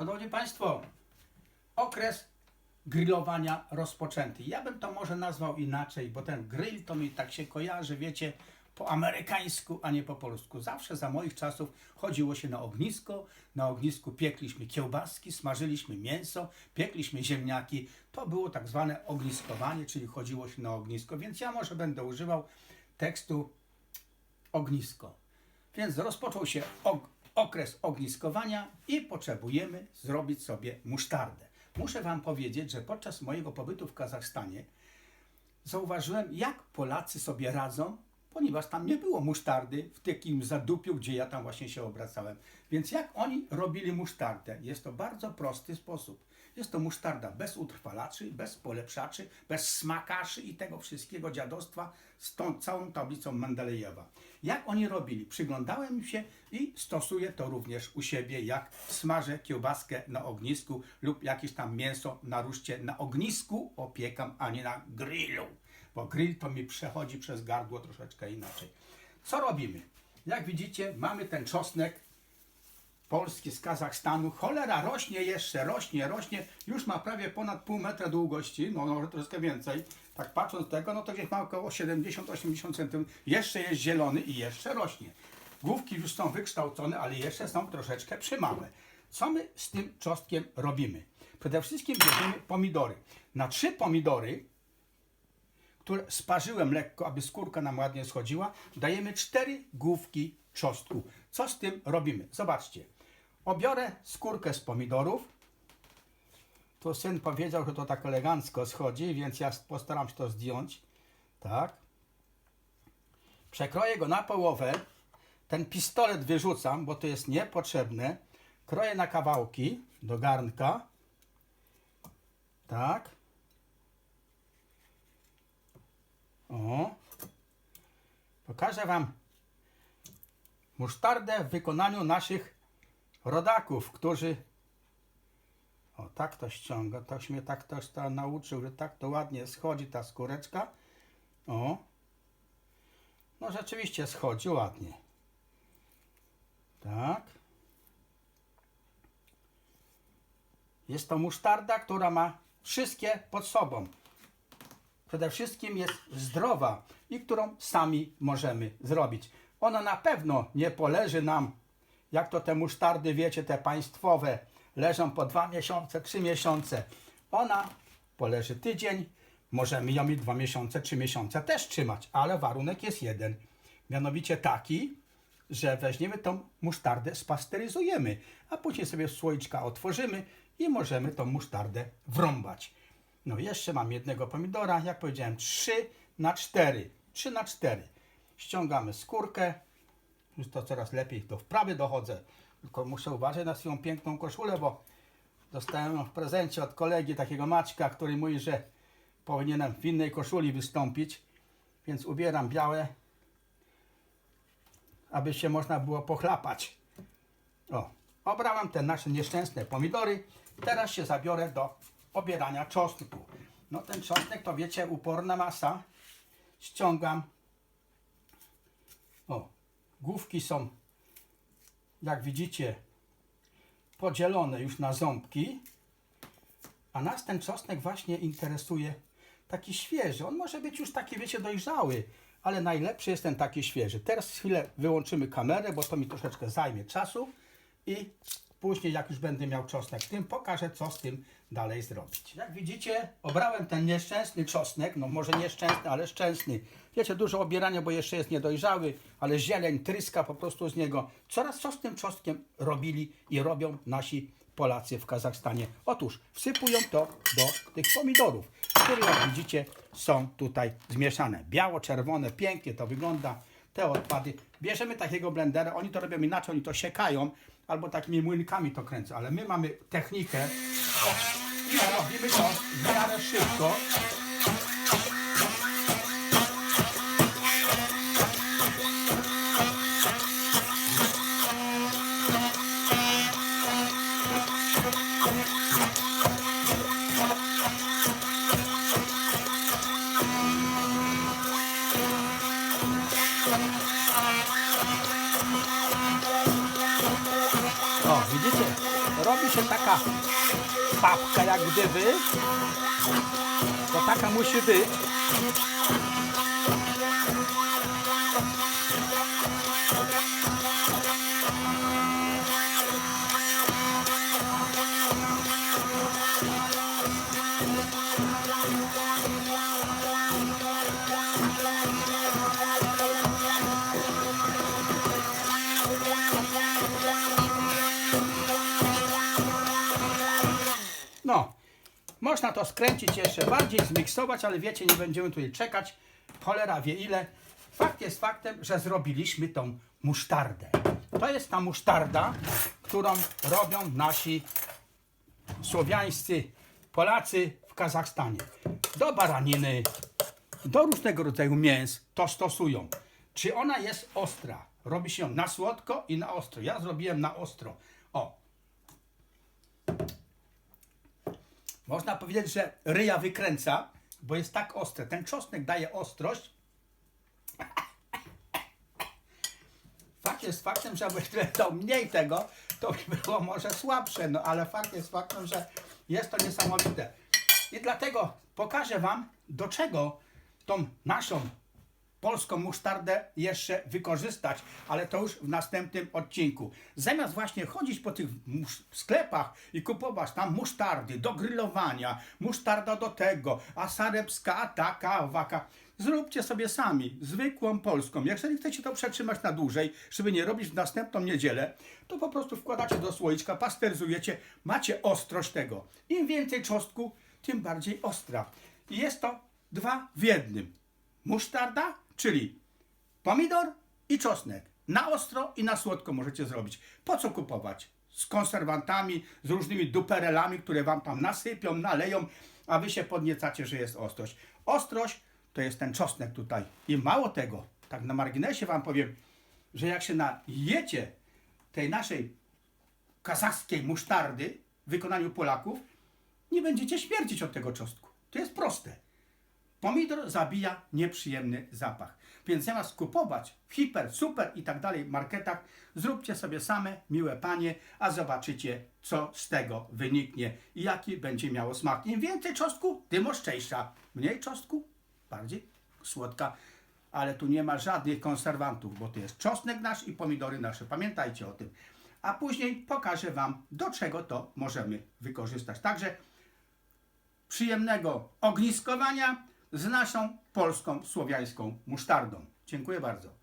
Szanowni Państwo, okres grillowania rozpoczęty. Ja bym to może nazwał inaczej, bo ten grill to mi tak się kojarzy, wiecie, po amerykańsku, a nie po polsku. Zawsze za moich czasów chodziło się na ognisko, na ognisku piekliśmy kiełbaski, smażyliśmy mięso, piekliśmy ziemniaki. To było tak zwane ogniskowanie, czyli chodziło się na ognisko, więc ja może będę używał tekstu ognisko. Więc rozpoczął się og- okres ogniskowania i potrzebujemy zrobić sobie musztardę. Muszę Wam powiedzieć, że podczas mojego pobytu w Kazachstanie zauważyłem, jak Polacy sobie radzą, ponieważ tam nie było musztardy w takim zadupiu, gdzie ja tam właśnie się obracałem. Więc jak oni robili musztardę? Jest to bardzo prosty sposób. Jest to musztarda bez utrwalaczy, bez polepszaczy, bez smakaszy i tego wszystkiego dziadostwa z tą całą tablicą Mendelejewa. Jak oni robili? Przyglądałem im się i stosuję to również u siebie, jak smażę kiełbaskę na ognisku lub jakieś tam mięso na ruszcie na ognisku opiekam, a nie na grillu. Bo grill to mi przechodzi przez gardło troszeczkę inaczej. Co robimy? Jak widzicie, mamy ten czosnek Polski z Kazachstanu. Cholera rośnie jeszcze, rośnie, rośnie. Już ma prawie ponad pół metra długości, no może troszkę więcej. Tak patrząc tego, no to gdzieś ma około 70-80 cm. Jeszcze jest zielony i jeszcze rośnie. Główki już są wykształcone, ale jeszcze są troszeczkę przymałe. Co my z tym czosnkiem robimy? Przede wszystkim bierzemy pomidory. Na trzy pomidory, które sparzyłem lekko, aby skórka nam ładnie schodziła, dajemy cztery główki czosnku. Co z tym robimy? Zobaczcie. Obiorę skórkę z pomidorów. Tu syn powiedział, że to tak elegancko schodzi, więc ja postaram się to zdjąć. Tak. Przekroję go na połowę. Ten pistolet wyrzucam, bo to jest niepotrzebne. Kroję na kawałki do garnka. Tak. O. Pokażę Wam musztardę w wykonaniu naszych rodaków, którzy o tak to ściąga, ktoś mnie tak też to nauczył, że tak to ładnie schodzi ta skóreczka. O. No rzeczywiście schodzi ładnie. Tak. Jest to musztarda, która ma wszystkie pod sobą. Przede wszystkim jest zdrowa i którą sami możemy zrobić. Ona na pewno nie poleży nam, jak to te musztardy, wiecie, te państwowe, leżą po dwa miesiące, trzy miesiące. Ona poleży tydzień, możemy ją i dwa miesiące, trzy miesiące też trzymać, ale warunek jest jeden. Mianowicie taki, że weźmiemy tą musztardę, spasteryzujemy, a później sobie słoiczka otworzymy i możemy tą musztardę wrąbać. No jeszcze mam jednego pomidora, jak powiedziałem 3 na 4. 3 na 4. Ściągamy skórkę. Już to coraz lepiej do wprawy dochodzę. Tylko muszę uważać na swoją piękną koszulę, bo dostałem ją w prezencie od kolegi takiego Maćka, który mówi, że powinienem w innej koszuli wystąpić. Więc ubieram białe, aby się można było pochlapać. O, obrałem te nasze nieszczęsne pomidory. Teraz się zabiorę do obierania czosnku. No ten czosnek to wiecie, uporna masa. Ściągam. O, główki są, jak widzicie, podzielone już na ząbki. A nas ten czosnek właśnie interesuje taki świeży. On może być już taki, wiecie, dojrzały, ale najlepszy jest ten taki świeży. Teraz chwilę wyłączymy kamerę, bo to mi troszeczkę zajmie czasu i później, jak już będę miał czosnek w tym, pokażę, co z tym dalej zrobić. Jak widzicie, obrałem ten nieszczęsny czosnek, no może nieszczęsny, ale szczęsny. Wiecie, dużo obierania, bo jeszcze jest niedojrzały, ale zieleń tryska po prostu z niego. Coraz co z tym czosnkiem robili i robią nasi Polacy w Kazachstanie? Otóż wsypują to do tych pomidorów, które jak widzicie są tutaj zmieszane. Biało-czerwone, pięknie to wygląda. Te odpady. Bierzemy takiego blendera, oni to robią inaczej, oni to siekają, albo takimi młynkami to kręcą, ale my mamy technikę o, robimy to w miarę szybko. Widzicie? Robi się taka papka jak gdyby, to taka musi być. No, można to skręcić jeszcze bardziej, zmiksować, ale wiecie, nie będziemy tutaj czekać. Cholera wie ile. Fakt jest faktem, że zrobiliśmy tą musztardę. To jest ta musztarda, którą robią nasi słowiańscy Polacy w Kazachstanie. Do baraniny, do różnego rodzaju mięs to stosują. Czy ona jest ostra? Robi się ją na słodko i na ostro. Ja zrobiłem na ostro. O, Można powiedzieć, że ryja wykręca, bo jest tak ostre. Ten czosnek daje ostrość. Fakt jest faktem, że jakby to mniej tego, to by było może słabsze, no ale fakt jest faktem, że jest to niesamowite. I dlatego pokażę Wam, do czego tą naszą polską musztardę jeszcze wykorzystać, ale to już w następnym odcinku. Zamiast właśnie chodzić po tych sklepach i kupować tam musztardy do grillowania, musztarda do tego, a sarebska, a taka, waka, zróbcie sobie sami, zwykłą polską. Jeżeli chcecie to przetrzymać na dłużej, żeby nie robić w następną niedzielę, to po prostu wkładacie do słoiczka, pasteryzujecie, macie ostrość tego. Im więcej czosnku, tym bardziej ostra. I jest to dwa w jednym musztarda, czyli pomidor i czosnek. Na ostro i na słodko możecie zrobić. Po co kupować? Z konserwantami, z różnymi duperelami, które wam tam nasypią, naleją, a wy się podniecacie, że jest ostrość. Ostrość to jest ten czosnek tutaj. I mało tego, tak na marginesie wam powiem, że jak się najecie tej naszej kazachskiej musztardy w wykonaniu Polaków, nie będziecie śmierdzić od tego czosnku. To jest proste. Pomidor zabija nieprzyjemny zapach. Więc zamiast kupować w hiper, super i tak dalej marketach, zróbcie sobie same, miłe panie, a zobaczycie, co z tego wyniknie i jaki będzie miało smak. Im więcej czosnku, tym ostrzejsza. Mniej czosnku, bardziej słodka. Ale tu nie ma żadnych konserwantów, bo to jest czosnek nasz i pomidory nasze. Pamiętajcie o tym. A później pokażę Wam, do czego to możemy wykorzystać. Także przyjemnego ogniskowania z naszą polską słowiańską musztardą. Dziękuję bardzo.